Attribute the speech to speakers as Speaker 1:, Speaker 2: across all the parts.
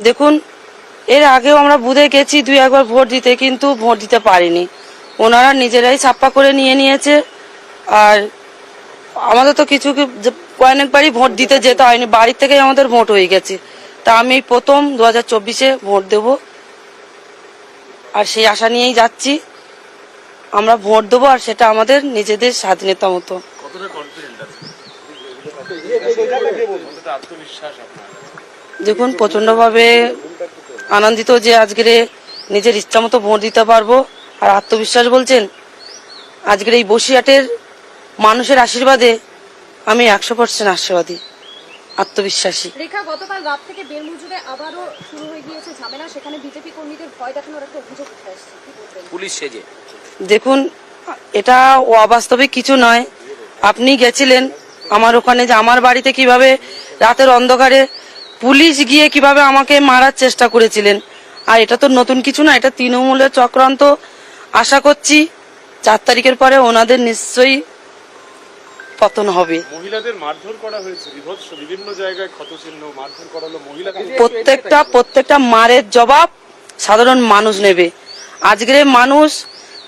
Speaker 1: দেখুন এর আগেও আমরা বুধে গেছি দুই একবার ভোট দিতে কিন্তু ভোট দিতে পারিনি ওনারা নিজেরাই ছাপ্পা করে নিয়ে নিয়েছে আর আমাদের তো কিছু কয়েকবারই ভোট দিতে যেতে হয়নি বাড়ির থেকেই আমাদের ভোট হয়ে গেছে তা আমি প্রথম দু হাজার চব্বিশে ভোট দেব আর সেই আশা নিয়েই যাচ্ছি আমরা ভোট দেবো আর সেটা আমাদের নিজেদের স্বাধীনতা মতো
Speaker 2: কতটা কনফিডেন্ট আছে কতটা আত্মবিশ্বাস আপনার
Speaker 1: দেখুন প্রচন্ডভাবে আনন্দিত যে আজকের নিজের ইচ্ছা মতো ভোট দিতে পারব। আর আত্মবিশ্বাস বলছেন আজকের এই বসিরহাটের মানুষের আশীর্বাদে আমি একশো পার্সেন্ট আশীর্বাদী আত্মবিশ্বাসী।
Speaker 3: রেখা গতকাল রাত থেকে বেলমুজুরে আবারও শুরু হয়ে গিয়েছে ঝামেলা। সেখানে বিজেপি কর্মীদের ভয় দেখানোর একটা অভিযোগ
Speaker 4: পুলিশ সেজে।
Speaker 1: দেখুন এটা অবাস্তবিক কিছু নয়। আপনি গেছিলেন আমার ওখানে যে আমার বাড়িতে কীভাবে রাতের অন্ধকারে পুলিশ গিয়ে কীভাবে আমাকে মারার চেষ্টা করেছিলেন? আর এটা তো নতুন কিছু না এটা তৃণমূলের চক্রান্ত। আশা করছি চার তারিখের পরে ওনাদের নিশ্চয়ই পতন হবে।
Speaker 2: মহিলাদের মারধর করা হয়েছে বিভৎস বিভিন্ন জায়গায় ক্ষতচিহ্ন মারধর করা হলো
Speaker 1: প্রত্যেকটা প্রত্যেকটা মারের জবাব সাধারণ মানুষ নেবে। আজকের মানুষ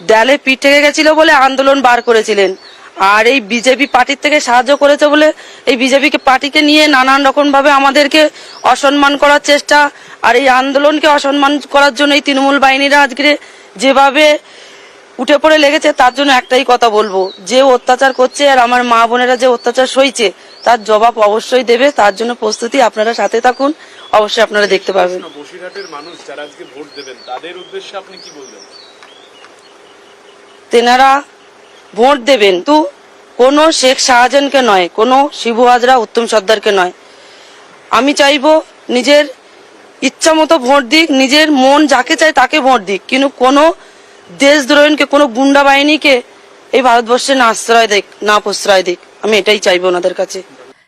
Speaker 1: দেয়ালে পিঠ থেকে গেছিল বলে আন্দোলন বার করেছিলেন। আর এই বিজেপি পার্টির থেকে সাহায্য করেছে বলে এই বিজেপি পার্টিকে নিয়ে নানান রকম ভাবে আমাদেরকে অসম্মান করার চেষ্টা আর এই আন্দোলনকে অসম্মান করার জন্য এই তৃণমূল বাহিনীরা আজকে যেভাবে উঠে পড়ে লেগেছে তার জন্য একটাই কথা বলব। যে অত্যাচার করছে আর আমার মা বোনেরা যে অত্যাচার সইছে তার জবাব অবশ্যই দেবে। তার জন্য প্রস্তুতি আপনারা সাথে থাকুন। অবশ্যই আপনারা দেখতে পাবেন।
Speaker 2: বসিরহাটের মানুষ যারা আজকে ভোট দেবেন তাদের উদ্দেশ্যে আপনি কি বলবেন?
Speaker 1: তেনারা ভোট দেবেন। তো কোনো শেখ শাহজাহানকে নয়, কোনো শিবু হাজরা, উত্তম সর্দারকে নয়। আমি চাইব নিজের ইচ্ছা মতো ভোট দিক, নিজের মন যাকে চায় তাকে ভোট দিক। কিন্তু কোনো দেশদ্রোহীকে, কোনো গুন্ডা বাহিনীকে এই ভারতবর্ষে না আশ্রয় দিক, না প্রশ্রয় দিক। আমি এটাই চাইব ওনাদের কাছে।